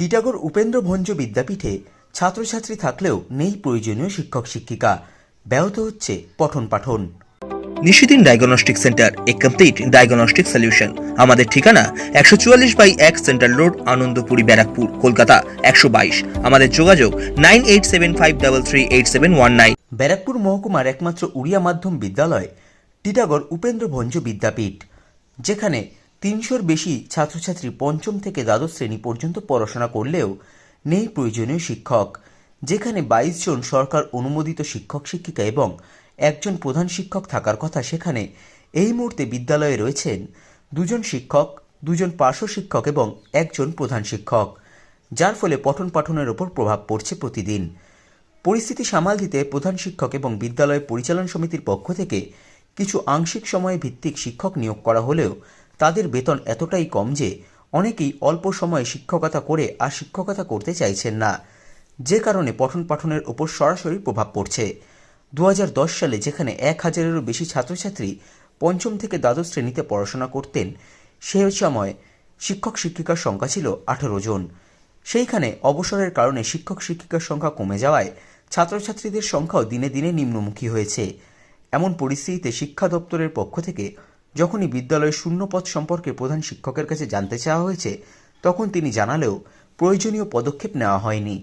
টিটাগড় উপেন্দ্র ভঞ্জ বিদ্যাপীঠে ছাত্রছাত্রী থাকলেও নেই প্রয়োজনীয় শিক্ষক শিক্ষিকা। ব্যাহত হচ্ছে পঠন পাঠন। নিশিদিন ডায়াগনস্টিক সেন্টার এ কমপ্লিট ডায়াগনস্টিক সলিউশন আমাদের ঠিকানা একশো চুয়াল্লিশ বাই এক সেন্ট্রাল রোড আনন্দপুরি ব্যারাকপুর কলকাতা একশো বাইশ। আমাদের যোগাযোগ nine eight seven five double three eight seven one nine. Barrackpore মহকুমার একমাত্র উড়িয়া মাধ্যম বিদ্যালয় টিটাগড় উপেন্দ্র ভঞ্জ বিদ্যাপীঠ যেখানে তিনশোর বেশি ছাত্রছাত্রী পঞ্চম থেকে দ্বাদশ শ্রেণি পর্যন্ত পড়াশোনা করলেও নেই প্রয়োজনীয় শিক্ষক, যেখানে বাইশ জন সরকার অনুমোদিত শিক্ষক, শিক্ষিকা এবং একজন প্রধান শিক্ষক থাকার কথা সেখানে এই মুহূর্তে বিদ্যালয়ে রয়েছেন দুজন শিক্ষক, দুজন পার্শ্ব শিক্ষক এবং একজন প্রধান শিক্ষক, যার ফলে পঠন পাঠনের ওপর প্রভাব পড়ছে প্রতিদিন। পরিস্থিতি সামাল দিতে প্রধান শিক্ষক এবং বিদ্যালয় পরিচালন সমিতির পক্ষ থেকে কিছু আংশিক সময় ভিত্তিক শিক্ষক নিয়োগ করা হলেও তাদের বেতন এতটাই কম যে অনেকেই অল্প সময়ে শিক্ষকতা করে আর শিক্ষকতা করতে চাইছেন না, যে কারণে পঠন পাঠনের ওপর সরাসরি প্রভাব পড়ছে। দু হাজার দশ সালে যেখানে এক হাজারেরও বেশি ছাত্রছাত্রী পঞ্চম থেকে দ্বাদশ শ্রেণীতে পড়াশোনা করতেন সেই সময় শিক্ষক শিক্ষিকার সংখ্যা ছিল আঠারো জন। সেইখানে অবসরের কারণে শিক্ষক শিক্ষিকার সংখ্যা কমে যাওয়ায় ছাত্রছাত্রীদের সংখ্যাও দিনে দিনে নিম্নমুখী হয়েছে। এমন পরিস্থিতিতে শিক্ষা দপ্তরের পক্ষ থেকে যখনই বিদ্যালয়ের শূন্যপদ সম্পর্কে প্রধান শিক্ষকের কাছে জানতে চাওয়া হয়েছে, তখন তিনি জানালেও প্রয়োজনীয় পদক্ষেপ নেওয়া হয়নি।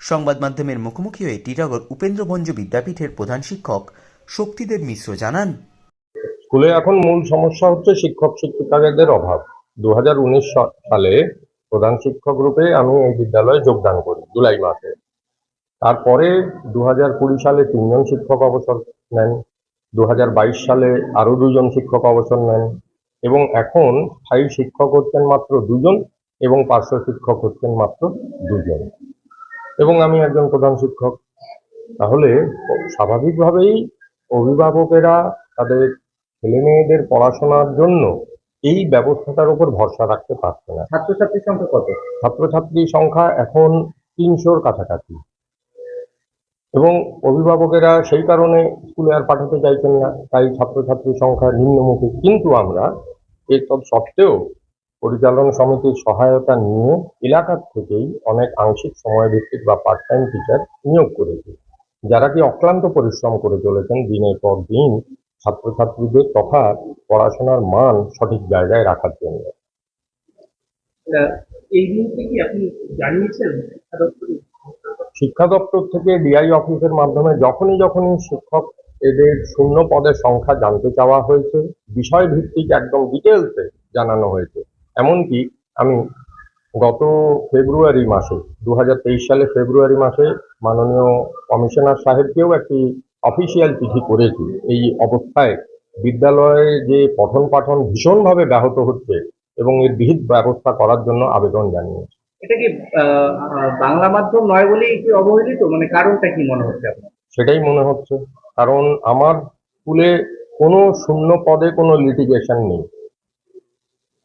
সংবাদ মাধ্যমের মুখোমুখি হয়ে টিটাগড় উপেন্দ্রভঞ্জ বিদ্যাপীঠের প্রধান শিক্ষক শক্তিদেব মিশ্র জানান, স্কুলে এখন মূল সমস্যা হচ্ছে শিক্ষক শিক্ষিকাদের অভাব। দু হাজার উনিশ সালে প্রধান শিক্ষক রূপে আমি এই বিদ্যালয়ে যোগদান করি, জুলাই মাসে। তারপরে দু সালে তিনজন শিক্ষক অবসর নেন। দু হাজার বাইশ সালে আরও দুজন শিক্ষক অবসর নেন এবং এখন স্থায়ী শিক্ষক হচ্ছেন মাত্র দুজন এবং পার্শ্ব শিক্ষক হচ্ছেন মাত্র দুজন। এবং আমি একজন প্রধান শিক্ষক। তাহলে স্বাভাবিকভাবেই অভিভাবকেরা তাদের ছেলে মেয়েদের পড়াশোনার জন্য এই ব্যবস্থাটার উপর ভরসা রাখতে পারছে না। ছাত্রছাত্রীর সংখ্যা কত? ছাত্রছাত্রীর সংখ্যা এখন তিনশোর কাছাকাছি। এবং অভিভাবকেরা সেই কারণে স্কুলে আর পাঠাতে চাইছেন না, তাই ছাত্রছাত্রীর সংখ্যা নিম্নমুখী। কিন্তু আমরা এসব সত্ত্বেও পরিচালন সমিতির সহায়তা নিয়ে এলাকার থেকেই অনেক আংশিক সময় ভিত্তিক বা পার্ট টাইম টিচার নিয়োগ করেছি। যারা কি অক্লান্ত পরিশ্রম করে চলেছেন, দিনের পর দিন ছাত্রছাত্রীদের তথা পড়াশোনার মান সঠিক জায়গায় রাখার জন্য। এই মুহূর্তে কি আপনি জানিয়েছেন? শিক্ষা দপ্তর থেকে ডিআই অফিসের মাধ্যমে যখনই যখনই শিক্ষক এদের শূন্য পদের সংখ্যা জানতে চাওয়া হয়েছে বিষয় ভিত্তিক একদম ডিটেলসে জানানো হয়েছে। এমনকি আমি গত ফেব্রুয়ারি মাসে দু হাজার তেইশ সালে ফেব্রুয়ারি মাসে মাননীয় কমিশনার সাহেবকেও একটি অফিসিয়াল চিঠি করেছি। এই অবস্থায় বিদ্যালয়ে যে পঠন পাঠন ভীষণভাবে ব্যাহত হচ্ছে এবং এর বিহিত ব্যবস্থা করার জন্য আবেদন জানিয়েছি। এটা কি বাংলা মাধ্যম নয় বলেই কি অবহেলিত? মানে কারণটা কি মনে হচ্ছে আপনার? সেটাই মনে হচ্ছে। কারণ আমার স্কুলে কোনো শূন্য পদে কোনো লিটিগেশন নেই।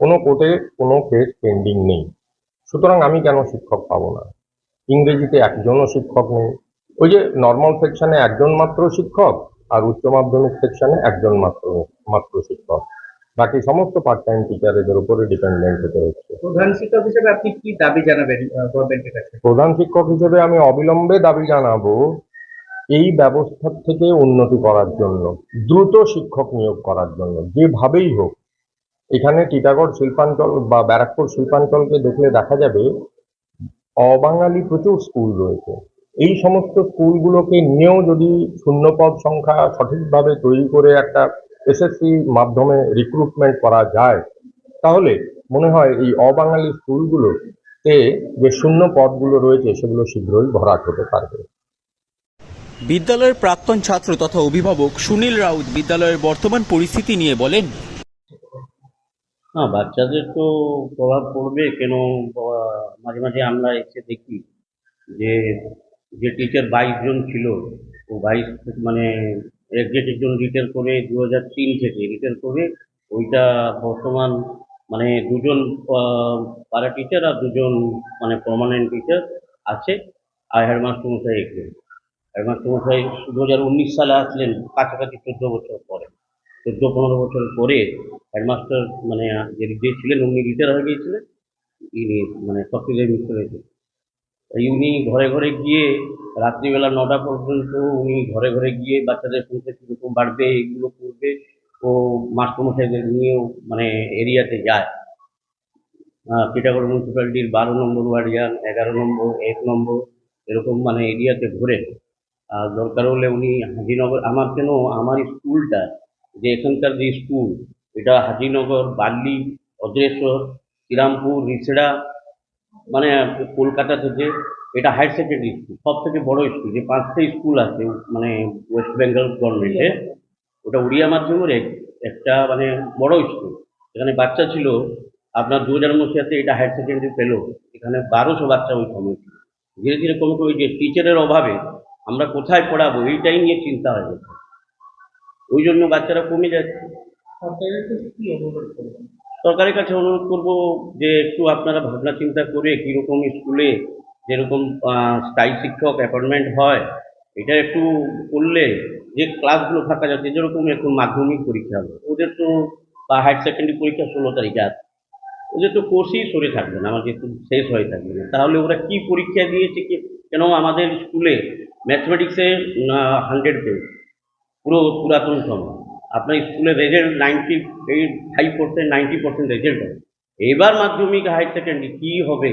কোনো কোর্টে কোনো কেস পেন্ডিং নেই। সুতরাং আমি কেন শিক্ষক পাবো না? ইংরেজিতে একজনও শিক্ষক নেই। ওই যে নর্মাল সেকশনে একজন মাত্র শিক্ষক আর উচ্চ মাধ্যমিক সেকশনে একজন মাত্র মাত্র শিক্ষক। বাকি সমস্ত পার্ট টাইম টিচারদের উপরে ডিপেন্ডেন্ট হতে হচ্ছে। প্রধান শিক্ষক হিসেবে আপনি কি দাবি জানাবেন গভর্নমেন্টের কাছে? প্রধান শিক্ষক হিসেবে আমি অবিলম্বে দাবি জানাব এই ব্যবস্থার থেকে উন্নতি করার জন্য দ্রুত শিক্ষক নিয়োগ করার জন্য যেভাবেই হোক। এখানে টিটাগড় শিল্পাঞ্চল বা ব্যারাকপুর শিল্পাঞ্চলকে দেখলে দেখা যাবে অবাঙালি প্রচুর স্কুল রয়েছে। এই সমস্ত স্কুলগুলোকে নিয়েও যদি শূন্যপদ সংখ্যা সঠিকভাবে তৈরি করে একটা এসএসসি মাধ্যমে রিক্রুটমেন্ট করা যায়। তাহলে মনে হয় এই অবাঙালি স্কুলগুলোতে যে শূন্য পদগুলো রয়েছে সেগুলো শীঘ্রই ভরাট হতে পারবে। বিদ্যালয়ের প্রাক্তন ছাত্র তথা অভিভাবক সুনীল রাউত বিদ্যালয়ের বর্তমান পরিস্থিতি নিয়ে বলেন না বাচ্চাদের তো প্রভাব পড়বে কেন? মাঝে মাঝে আমরা এসে দেখি যে যে টিচার বাইশ জন ছিল ও বাইশ মানে একজন একজন রিটেল করে দু হাজার তিন থেকে রিটেল করে ওইটা বর্তমান মানে দুজন পারা টিচার আর দুজন মানে পার্মানেন্ট টিচার আছে। আর হেডমাস্টার মশাই একজন। হেডমাস্টার মশাই দু হাজার উনিশ সালে আসলেন কাছাকাছি চোদ্দ বছর পরে। চোদ্দ, পনেরো বছর পরে হেডমাস্টার মানে যে ছিলেন উনি রিটায়ার হয়ে গিয়েছিলেন। ই নিয়ে মানে রয়েছে এই উনি ঘরে ঘরে গিয়ে রাত্রিবেলা নটা পর্যন্ত উনি ঘরে ঘরে গিয়ে বাচ্চাদের শুনতে কীরকম বাড়বে এগুলো করবে ও মাস্টারমশাইদের নিয়েও মানে এরিয়াতে যায়। আহ, টিটাগড় মিউনিসিপ্যালিটির বারো নম্বর ওয়ার্ড যান এগারো নম্বর এক নম্বর এরকম মানে এরিয়াতে ঘোরেন। আর দরকার হলে উনি হাজিনগর আমার কেন আমার স্কুলটা যে এখানকার যে স্কুল এটা হাজিনগর বার্লি অদ্রেশ্বর শ্রীরামপুর রিসড়া মানে কলকাতা থেকে এটা হায়ার সেকেন্ডারি স্কুল সব থেকে বড় স্কুল যে পাঁচটা স্কুল আছে মানে ওয়েস্ট বেঙ্গল গভর্নমেন্টে ওটা উড়িয়া মাধ্যমের একটা মানে বড় স্কুল এখানে বাচ্চা ছিল আপনার দু হাজার মসিয়াতে এটা হায়ার সেকেন্ডারি পেল এখানে বারোশো বাচ্চা ওই সময় ছিল। ধীরে ধীরে কমে কমে যে টিচারের অভাবে আমরা কোথায় পড়াবো এইটাই নিয়ে চিন্তা হয়ে যাচ্ছে ওই জন্য বাচ্চারা কমে যাচ্ছে। সরকারের কাছে অনুরোধ করব যে একটু আপনারা ভাবনা চিন্তা করে কীরকম স্কুলে যেরকম স্থায়ী শিক্ষক অ্যাপয়েন্টমেন্ট হয়, এটা একটু করলে যে ক্লাসগুলো ফাঁকা যাচ্ছে, যেরকম এখন মাধ্যমিক পরীক্ষা হবে, ওদের তো বা হায়ার সেকেন্ডারি পরীক্ষা ষোলো তারিখে আছে, ওদের তো কোর্সই সরে থাকবে না আমার যেহেতু শেষ হয়ে থাকবে না, তাহলে ওরা কি পরীক্ষা দিয়েছে কি, কেন আমাদের স্কুলে ম্যাথমেটিক্সে হান্ড্রেড পেজ পুরো পুরাতন সময়, আপনার স্কুলের result ninety eight five percent ninety percent result হবে, এবার মাধ্যমিক হায়ার সেকেন্ডারি কী হবে?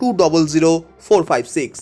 two double zero four five six